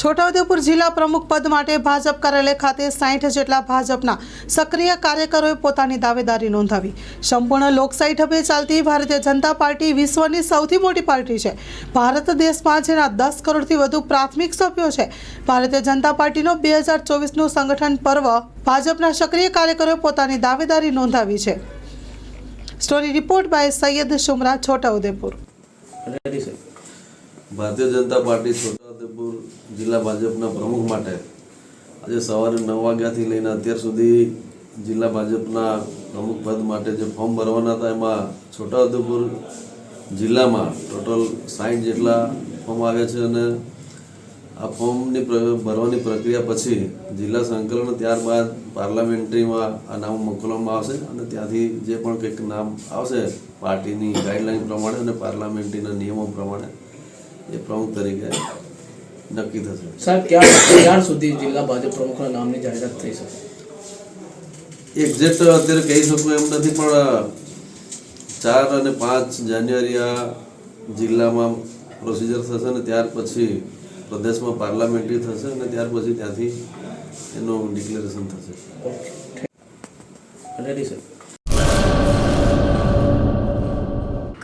છોટાઉદેપુર જિલ્લા પ્રમુખ પદ માટે ભાજપ કાર્યાલય ખાતે સાઠ જેટલા ભાજપના સક્રિય કાર્યકરોએ પોતાની દાવેદારી નોંધાવી. સંપૂર્ણ લોકશાહી ઢબે ચાલતી ભારતીય જનતા પાર્ટી વિશ્વની સૌથી મોટી પાર્ટી છે. ભારત દેશમાં જેના દસ કરોડથી વધુ પ્રાથમિક સભ્યો છે, ભારતીય જનતા પાર્ટીનો બે હજાર ચોવીસનું સંગઠન પર્વ ભાજપના સક્રિય કાર્યકરોએ પોતાની દાવેદારી નોંધાવી છે. Story report by Sayed Sumra Chhota Udaipur. Bharatiya Janata Party Chhota Udepur જિલ્લા ભાજપના પ્રમુખ માટે આજે સવારે નવ વાગ્યાથી લઈને અત્યાર સુધી જિલ્લા ભાજપના પ્રમુખ પદ માટે જે ફોર્મ ભરવાના હતા, એમાં છોટાઉદેપુર જિલ્લામાં ટોટલ સાઠ જેટલા ફોર્મ આવ્યા છે અને આ ફોર્મની ભરવાની પ્રક્રિયા પછી જિલ્લા સંકલન ત્યારબાદ પાર્લામેન્ટરીમાં આ નામ મોકલવામાં આવશે અને ત્યાંથી જે પણ કંઈક નામ આવશે, પાર્ટીની ગાઈડલાઈન પ્રમાણે અને પાર્લામેન્ટરીના નિયમો પ્રમાણે, એ પ્રમુખ તરીકે નક્કી થશે. સાહેબ ક્યાં ક્યાં સુધી જિલ્લા ભાજપ પ્રમુખના નામની જાહેરાત થઈ શકે? એક્ઝેક્ટ અત્યારે કહી શકું એમ નથી પણ ચાર અને પાંચ જાન્યુઆરી આ જિલ્લામાં પ્રોસિજર થશે ને ત્યાર પછી પ્રદેશમાં પાર્લામેન્ટરી થશે અને ત્યાર પછી ત્યાંથી એનું ડિક્લેરેશન થશે. Ready sir